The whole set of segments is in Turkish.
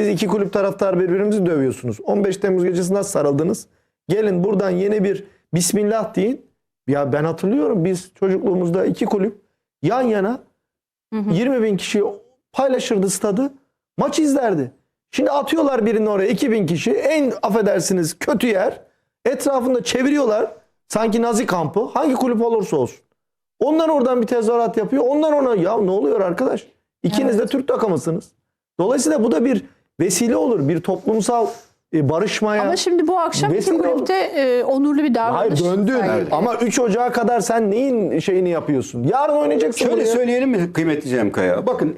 Siz iki kulüp taraftar birbirimizi dövüyorsunuz. 15 Temmuz gecesi nasıl sarıldınız? Gelin buradan yeni bir Bismillah deyin. Ya ben hatırlıyorum biz çocukluğumuzda iki kulüp yan yana 20 bin kişi paylaşırdı stadı. Maç izlerdi. Şimdi atıyorlar birini oraya 2000 kişi. En affedersiniz kötü yer. Etrafında çeviriyorlar. Sanki Nazi kampı. Hangi kulüp olursa olsun. Onlar oradan bir tezahürat yapıyor. Onlar ona ya ne oluyor arkadaş? İkiniz de Türk takımısınız. Dolayısıyla bu da bir vesile olur. Bir toplumsal e, barışmaya. Ama şimdi bu akşam kulüpte e, onurlu bir Hayır davranış. döndün. sergiledi. Ama 3 Ocağı kadar sen neyin şeyini yapıyorsun? Yarın oynayacaksın. Şöyle buraya. söyleyelim mi kıymetli Cem Kaya? Bakın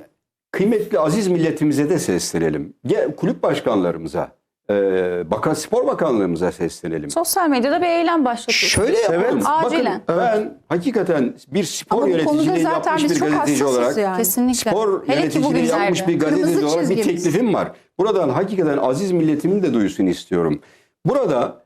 kıymetli aziz milletimize de seslenelim. Kulüp başkanlarımıza, e, bakan spor bakanlığımıza seslenelim. Sosyal medyada bir eylem başlatıldı. Şöyle yapalım. Evet. Acilen. Bakın ben hakikaten bir spor Ama bu konuda yöneticiliği zaten yapmış biz bir çok gazeteci hassasız olarak yani. Kesinlikle. spor Hele ki yöneticiliği bugünlerde. yapmış bir gazeteci Kırmızı olarak bir çizgimiz. teklifim var. Buradan hakikaten aziz milletimin de duyusunu istiyorum. Burada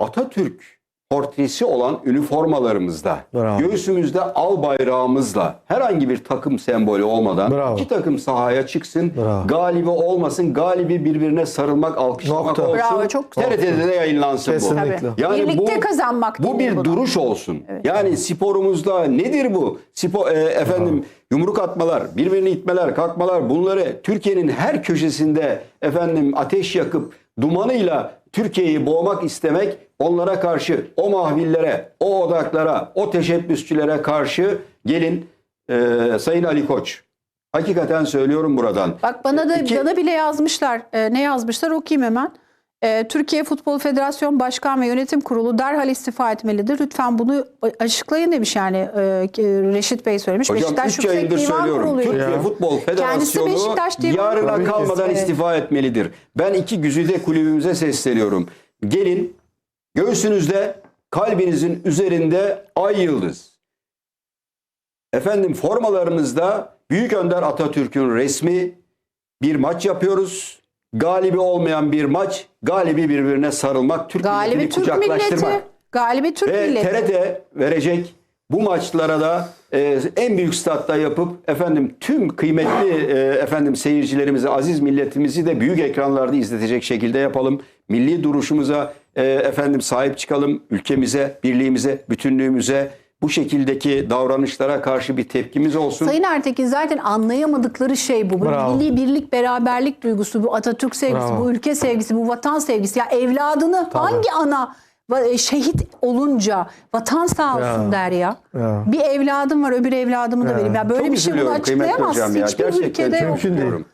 Atatürk portresi olan üniformalarımızda, Bravo. göğsümüzde al bayrağımızla herhangi bir takım sembolü olmadan Bravo. iki takım sahaya çıksın. Bravo. Galibi olmasın, galibi birbirine sarılmak, alkışlamak Nokta. olsun. Bravo, çok güzel. TRT'de de yayınlansın bu. Kesinlikle. Tabii. Yani Birlikte bu- kazanmak Bu bir buna. duruş olsun. Yani sporumuzda nedir bu? Spor, e, efendim yumruk atmalar, birbirini itmeler, kalkmalar bunları Türkiye'nin her köşesinde efendim ateş yakıp dumanıyla Türkiye'yi boğmak istemek onlara karşı o mahvillere, o odaklara, o teşebbüsçülere karşı gelin e, Sayın Ali Koç. Hakikaten söylüyorum buradan. Bak bana da İki- bana bile yazmışlar. Ee, ne yazmışlar okuyayım hemen. Ee, Türkiye Futbol Federasyon Başkan ve Yönetim Kurulu derhal istifa etmelidir. Lütfen bunu açıklayın demiş yani e, Reşit Bey söylemiş. Hocam Beşiktaş 3 Yüksek yayındır Divan söylüyorum. Türkiye Ya. Futbol Federasyonu yarına Kurulu. kalmadan Evet. istifa etmelidir. Ben iki güzide kulübümüze sesleniyorum. Gelin göğsünüzde kalbinizin üzerinde ay yıldız. Efendim formalarınızda Büyük Önder Atatürk'ün resmi bir maç yapıyoruz. Galibi olmayan bir maç, galibi birbirine sarılmak, Türk Galibi milletini Türk kucaklaştırmak. milleti. Galibi Türk Ve milleti. TRT verecek bu maçlara da e, en büyük statta yapıp efendim tüm kıymetli e, efendim seyircilerimizi, aziz milletimizi de büyük ekranlarda izletecek şekilde yapalım. Milli duruşumuza e, efendim sahip çıkalım. Ülkemize, birliğimize, bütünlüğümüze bu şekildeki davranışlara karşı bir tepkimiz olsun. Sayın Ertekin zaten anlayamadıkları şey bu. Bu Bravo. milli birlik, beraberlik duygusu, bu Atatürk sevgisi, Bravo. bu ülke sevgisi, bu vatan sevgisi. Ya evladını hangi ana e, şehit olunca vatan sağ olsun Ya. der ya. Ya. Bir evladım var, öbür evladımı da Ya. vereyim. Ya böyle Çok bir şey bunu açıklayamazsın. ya. Hiçbir Gerçekten ülkede yok. üzülüyorum.